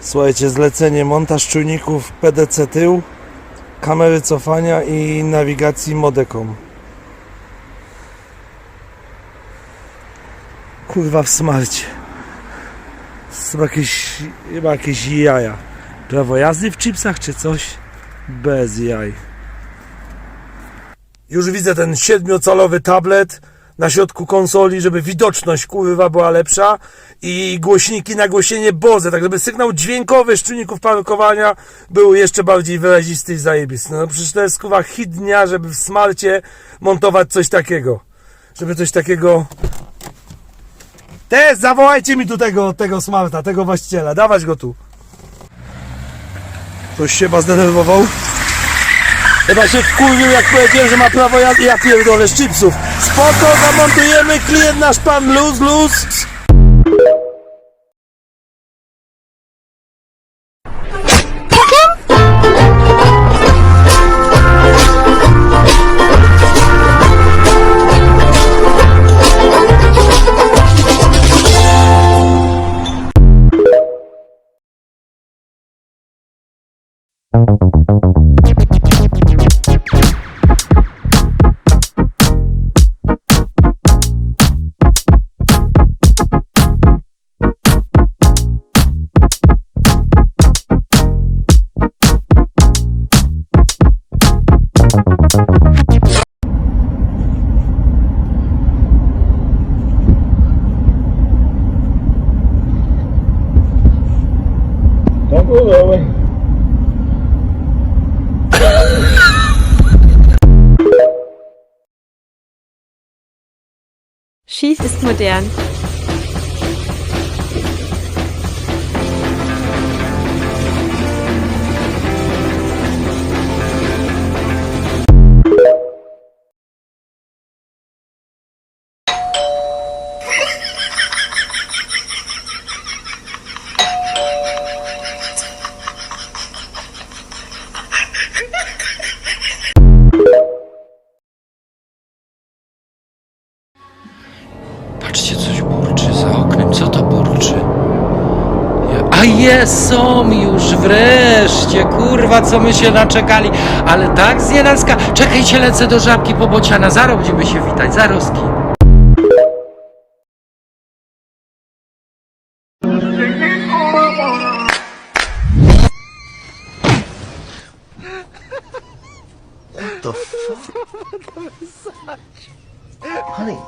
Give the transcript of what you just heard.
Słuchajcie, zlecenie montaż czujników PDC tył, kamery cofania i nawigacji Modecom. Kurwa w smarcie. Są jakieś, chyba jakieś jaja. Prawo jazdy w chipsach czy coś? Bez jaj. Już widzę ten siedmiocalowy tablet na środku konsoli, żeby widoczność kurwa była lepsza i głośniki, nagłośnienie Boze, tak żeby sygnał dźwiękowy z czynników parkowania był jeszcze bardziej wyrazisty i zajebisty. No przecież to jest kurwa hit dnia, żeby w smarcie montować coś takiego. Żeby coś takiego... Te, zawołajcie mi tu tego, tego smarta, tego właściciela, dawać go tu. Ktoś się chyba zdenerwował? Chyba się wkurwił jak powiedziałem, że ma prawo jazdy. Ja pierdolę z chipsów. Spoko, zamontujemy, klient nasz pan luz, luz. Schieß ist modern. A jest, są już wreszcie, kurwa, co my się naczekali. Ale tak znienacka. Czekajcie, lecę do żabki po bociana. Zaro będziemy się witać, zaroski. the fuck? Honey,